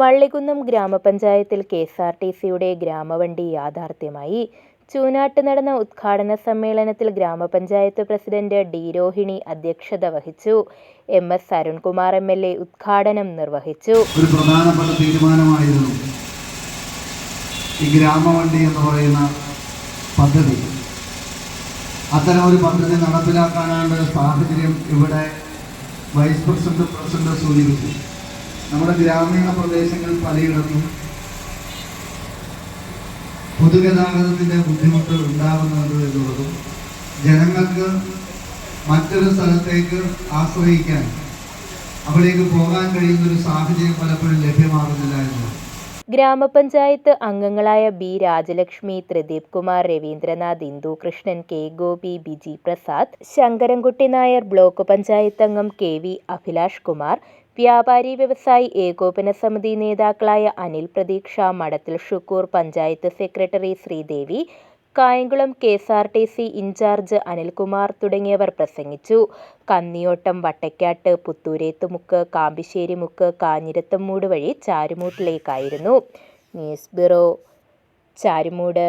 വള്ളികുന്നം ഗ്രാമപഞ്ചായത്തിൽ K S R T സിയുടെ ഗ്രാമവണ്ടി യാഥാർത്ഥ്യമായി. ചൂനാട്ട് നടന്ന ഉദ്ഘാടന സമ്മേളനത്തിൽ ഗ്രാമപഞ്ചായത്ത് പ്രസിഡന്റ് ഡി രോഹിണി അധ്യക്ഷത വഹിച്ചു. M S Arunkumar M L A ഉദ്ഘാടനം നിർവഹിച്ചു. ഒരു പ്രധാനപ്പെട്ട തീരുമാനമായിരുന്നു ഈ ഗ്രാമവണ്ടി എന്ന് പറയുന്ന പദ്ധതി. അത്തരം ഒരു പദ്ധതി നടപ്പിലാക്കാനുള്ള സാഹചര്യം ഇവിടെ വൈസ് പ്രസിഡന്റ് പ്രസിഡന്റ് സൂചിപ്പിച്ചു നമ്മുടെ ഗ്രാമീണ പ്രദേശങ്ങൾ പലയിടത്തും പൊതുഗതാഗതത്തിന്റെ ബുദ്ധിമുട്ട് ഉണ്ടാകുന്നത് എന്നുള്ളതും ജനങ്ങൾക്ക് മറ്റൊരു സ്ഥലത്തേക്ക് ആശ്രയിക്കാൻ അവിടേക്ക് പോകാൻ കഴിയുന്ന ഒരു സാഹചര്യം പലപ്പോഴും എന്നുള്ളത് ഗ്രാമപഞ്ചായത്ത് അംഗങ്ങളായ B Rajalakshmi Thrideep Kumar Ravindranath Indu Krishnan K Gopi Biji Prasad Sankarankutty Nair block panchayat അംഗം കെ വി അഭിലാഷ് കുമാർ വ്യാപാരി വ്യവസായി ഏകോപന സമിതി നേതാക്കളായ Anil Pratheeksha Madathil Shukkoor panchayat secretary Sreedevi Kayamkulam K S R T C incharge Anilkumar തുടങ്ങിയവർ പ്രസംഗിച്ചു. കന്നിയോട്ടം വട്ടക്കാട്ട് പുത്തൂരേത്തുമുക്ക് കാമ്പിശ്ശേരിമുക്ക് കാഞ്ഞിരത്തമ്മൂട് വഴി ചാരുമൂട്ടിലേക്കായിരുന്നു. News bureau Charummood.